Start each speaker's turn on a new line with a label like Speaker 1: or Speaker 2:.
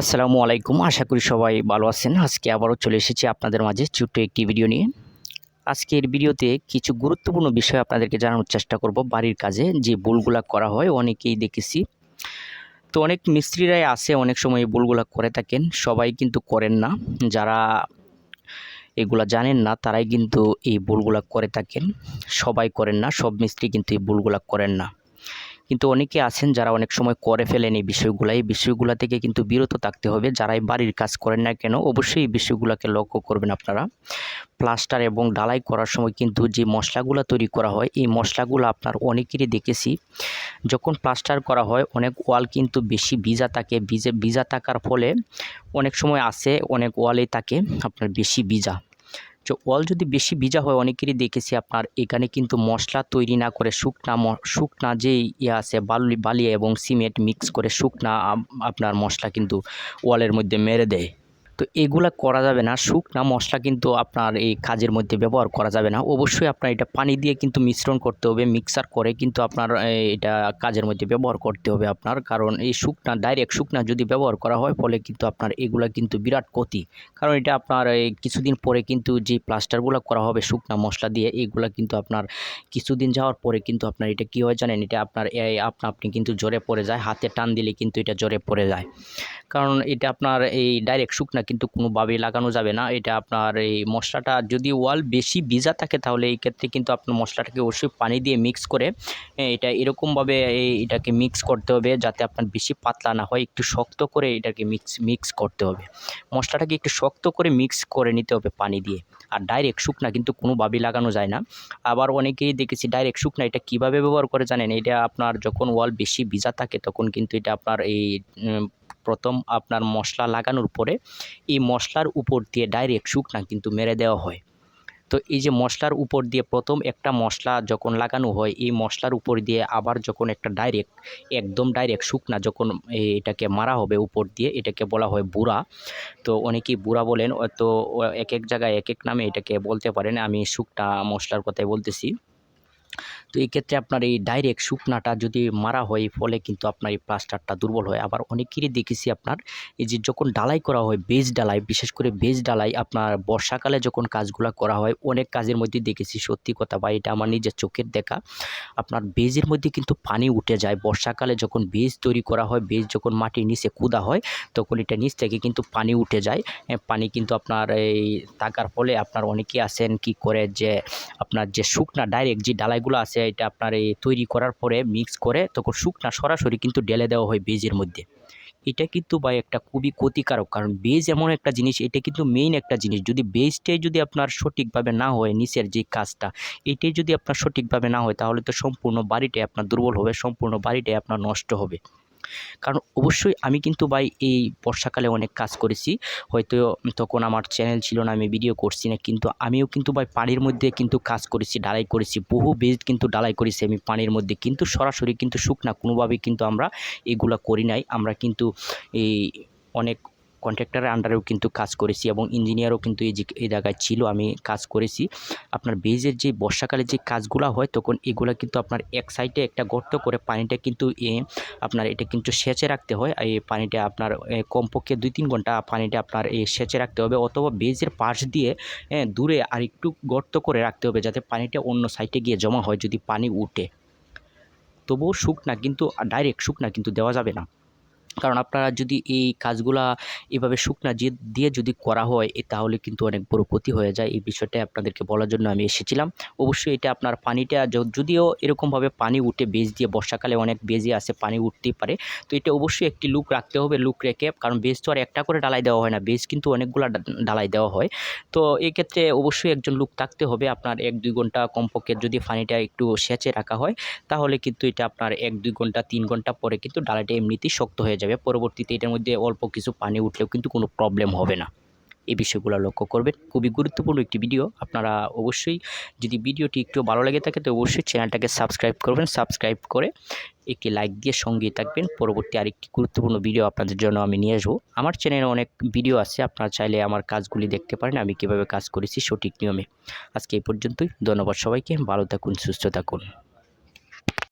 Speaker 1: আসসালামু আলাইকুম, আশা করি সবাই ভালো আছেন। আজকে আবারও চলে এসেছি আপনাদের মাঝে ছোট্ট একটি ভিডিও নিয়ে। আজকের ভিডিওতে কিছু গুরুত্বপূর্ণ বিষয় আপনাদেরকে জানানোর চেষ্টা করব বাড়ির কাজে। যে ভুলগুলা করা হয় অনেকেই দেখেছি। তো অনেক মিস্ত্রিরাই আছে, অনেক সময় এই ভুলগুলা করে থাকেন। সবাই কিন্তু করেন না। যারা এগুলা জানেন না, তারাই কিন্তু এই ভুলগুলা করে থাকেন। সবাই করেন না, সব মিস্ত্রি কিন্তু এই ভুলগুলা করেন না। কিন্তু অনেকে আছেন যারা অনেক সময় করে ফেলেন এই বিষয়গুলো। এই বিষয়গুলো থেকে কিন্তু বিরত থাকতে হবে। যারাই বাড়ির কাজ করেন না কেন, অবশ্যই এই বিষয়গুলোকে লক্ষ্য করবেন আপনারা। প্লাস্টার এবং ডালাই করার সময় কিন্তু যে মশলাগুলো তৈরি করা হয়, এই মশলাগুলো আপনার অনেকেরই দেখেছি। যখন প্লাস্টার করা হয়, অনেক ওয়াল কিন্তু বেশি ভিজা থাকে। ভিজে, ভিজা থাকার ফলে অনেক সময় আসে অনেক ওয়ালেই থাকে আপনার বেশি ভিজা। যে ওয়াল যদি বেশি ভিজা হয়, অনেকেরই দেখেছি আপনার এখানে কিন্তু মশলা তৈরি না করে শুকনা শুকনা যেই ইয়ে আছে বালি বালি এবং সিমেন্ট মিক্স করে শুকনা আপনার মশলা কিন্তু ওয়ালের মধ্যে মেরে দেয়। তো এগুলা করা যাবে না। শুকনা মশলা কিন্তু আপনার এই কাজের মধ্যে ব্যবহার করা যাবে না। অবশ্যই আপনার এটা পানি দিয়ে কিন্তু মিশ্রণ করতে হবে মিক্সার করে কিন্তু আপনার এটা কাজের মধ্যে ব্যবহার করতে হবে আপনার। কারণ এই শুকনা ডাইরেক্ট শুকনা যদি ব্যবহার করা হয়, ফলে কিন্তু আপনার এগুলা কিন্তু বিরাট ক্ষতি। কারণ এটা আপনার কিছুদিন পরে কিন্তু যে প্লাস্টারগুলো করা হবে শুকনা মশলা দিয়ে এইগুলা কিন্তু আপনার কিছুদিন যাওয়ার পরে কিন্তু আপনার এটা কী হয় জানেন? এটা আপনার আপনা, আপনি কিন্তু জ্বরে পড়ে যায়, হাতে টান দিলে কিন্তু এটা জ্বরে পড়ে যায়। কারণ এটা আপনার এই ডাইরেক্ট শুকনা কিন্তু কোনোভাবেই লাগানো যাবে না। এটা আপনার এই মশলাটা যদি ওয়াল বেশি ভিজা থাকে তাহলে এই ক্ষেত্রে কিন্তু আপনার মশলাটাকে অবশ্যই পানি দিয়ে মিক্স করে এটা এরকমভাবে এটাকে মিক্স করতে হবে যাতে আপনার বেশি পাতলা না হয়। একটু শক্ত করে এটাকে মিক্স মিক্স করতে হবে। মশলাটাকে একটু শক্ত করে মিক্স করে নিতে হবে পানি দিয়ে। আর ডাইরেক্ট শুকনা কিন্তু কোনোভাবেই লাগানো যায় না। আবার অনেকেই দেখেছি ডাইরেক্ট শুকনা এটা কীভাবে ব্যবহার করে জানেন? এটা আপনার যখন ওয়াল বেশি ভিজা থাকে তখন কিন্তু এটা আপনার এই প্রথম আপনার মশলা লাগানোর পরে এই মশলার উপর দিয়ে ডাইরেক্ট শুকনা কিন্তু মেরে দেওয়া হয়। তো এই যে মশলার উপর দিয়ে প্রথম একটা মশলা যখন লাগানো হয়, এই মশলার উপর দিয়ে আবার যখন একটা ডাইরেক্ট একদম ডাইরেক্ট শুকনা যখন এটাকে মারা হবে উপর দিয়ে, এটাকে বলা হয় বুড়া। তো অনেকেই বুড়া বলেন, তো এক এক জায়গায় এক এক নামে এটাকে বলতে পারেন, আমি শুকনা মশলার কথাই বলতেছি। তো এই ক্ষেত্রে আপনার এই ডাইরেক্ট শুকনাটা যদি মারা হয়, ফলে কিন্তু আপনার এই প্লাস্টারটা দুর্বল হয়। আবার অনেকেরই দেখেছি আপনার, এই যে যখন ডালাই করা হয় বেজ ডালাই, বিশেষ করে বেজ ডালাই, আপনার বর্ষাকালে যখন কাজগুলো করা হয়, অনেক কাজের মধ্যে দেখেছি, সত্যি কথা বা এটা আমার নিজের চোখের দেখা। আপনার বেজের মধ্যে কিন্তু পানি উঠে যায়। বর্ষাকালে যখন বেজ তৈরি করা হয় বেজ যখন মাটির নিচে কুদা হয়, তখন এটা নিচ থেকে কিন্তু পানি উঠে যায়। পানি কিন্তু আপনার এই থাকার ফলে আপনার অনেকেই আছেন কি করে যে, আপনার যে শুকনা ডাইরেক্ট যে ডালাইগুলো আছে, এটা আপনার এই তৈরি করার পরে মিক্স করে তখন শুকনা সরাসরি কিন্তু ঢেলে দেওয়া হয় বেজের মধ্যে। এটা কিন্তু বা একটা খুবই ক্ষতিকারক, কারণ বেজ এমন একটা জিনিস, এটা কিন্তু মেইন একটা জিনিস। যদি বেজটাই যদি আপনার সঠিকভাবে না হয়, নিচের যে কাজটা, এটাই যদি আপনার সঠিকভাবে না হয়, তাহলে তো সম্পূর্ণ বাড়িটাই আপনার দুর্বল হবে, সম্পূর্ণ বাড়িটাই আপনার নষ্ট হবে। কারণ অবশ্যই আমি কিন্তু ভাই এই বর্ষাকালে অনেক কাজ করেছি। হয়তো তখন আমার চ্যানেল ছিল না, আমি ভিডিও করছি না, কিন্তু আমিও কিন্তু ভাই পানির মধ্যে কিন্তু কাজ করেছি ডালাই করেছি, বহু বেজ কিন্তু ডালাই করেছি আমি পানির মধ্যে। কিন্তু সরাসরি কিন্তু শুকনা, কোনোভাবেই কিন্তু আমরা এগুলো করি নাই। আমরা কিন্তু এই অনেক কন্ট্রাক্টরের আন্ডারেও কিন্তু কাজ করেছি এবং ইঞ্জিনিয়ারও কিন্তু এই এই জায়গায় ছিল, আমি কাজ করেছি। আপনার বেজের যে বর্ষাকালে যে কাজগুলো হয়, তখন এগুলো কিন্তু আপনার এক সাইডে একটা গর্ত করে পানিটা কিন্তু এ আপনার এটা কিন্তু সেচে রাখতে হয়। এই পানিটা আপনার কমপক্ষে দুই তিন ঘণ্টা পানিটা আপনার এই সেচে রাখতে হবে অথবা বেজের পাশ দিয়ে দূরে আর একটু গর্ত করে রাখতে হবে যাতে পানিটা অন্য সাইডে গিয়ে জমা হয় যদি পানি উঠে। তবুও শুকনা কিন্তু ডাইরেক্ট শুকনা কিন্তু দেওয়া যাবে না। কারণ আপনারা যদি এই কাজগুলা এভাবে শুকনা দিয়ে যদি করা হয় তাহলে কিন্তু অনেক বড় ক্ষতি হয়ে যায়। এই বিষয়টা আপনাদেরকে বলার জন্য আমি এসেছিলাম। অবশ্যই এটা আপনার পানিটা যদিও এরকমভাবে পানি উঠে বেজ দিয়ে, বর্ষাকালে অনেক বেজে আসে পানি উঠতেই পারে। তো এটা অবশ্যই একটি লুক রাখতে হবে, লুক রেখে, কারণ বেজ তো আর একটা করে ডালাই দেওয়া হয় না বেজ কিন্তু অনেকগুলো ডালাই দেওয়া হয়। তো এক্ষেত্রে অবশ্যই একজন লুক থাকতে হবে, আপনার এক, দুই ঘণ্টা কমপক্ষে যদি পানিটা একটু সেচে রাখা হয়, তাহলে কিন্তু এটা আপনার এক, দুই ঘণ্টা, তিন ঘণ্টা পরে কিন্তু ডালাইটা এমনিতেই শক্ত হয়ে যায় যাবে, পরবর্তীতে এটার মধ্যে অল্প কিছু পানি উঠলেও কিন্তু কোনো প্রবলেম হবে না। এই বিষয়গুলো লক্ষ্য করবেন। খুবই গুরুত্বপূর্ণ একটি ভিডিও আপনারা অবশ্যই যদি ভিডিওটি একটু ভালো লেগে থাকে, তো অবশ্যই চ্যানেলটাকে সাবস্ক্রাইব করবেন। সাবস্ক্রাইব করে একটি লাইক দিয়ে সঙ্গে থাকবেন। পরবর্তী আরেকটি গুরুত্বপূর্ণ ভিডিও আপনাদের জন্য আমি নিয়ে আসব। আমার চ্যানেলে অনেক ভিডিও আছে। আপনারা চাইলে আমার কাজগুলি দেখতে পারেন। আমি কীভাবে কাজ করেছি সঠিক নিয়মে। আজকে এই পর্যন্তই। ধন্যবাদ সবাইকে। ভালো থাকুন, সুস্থ থাকুন।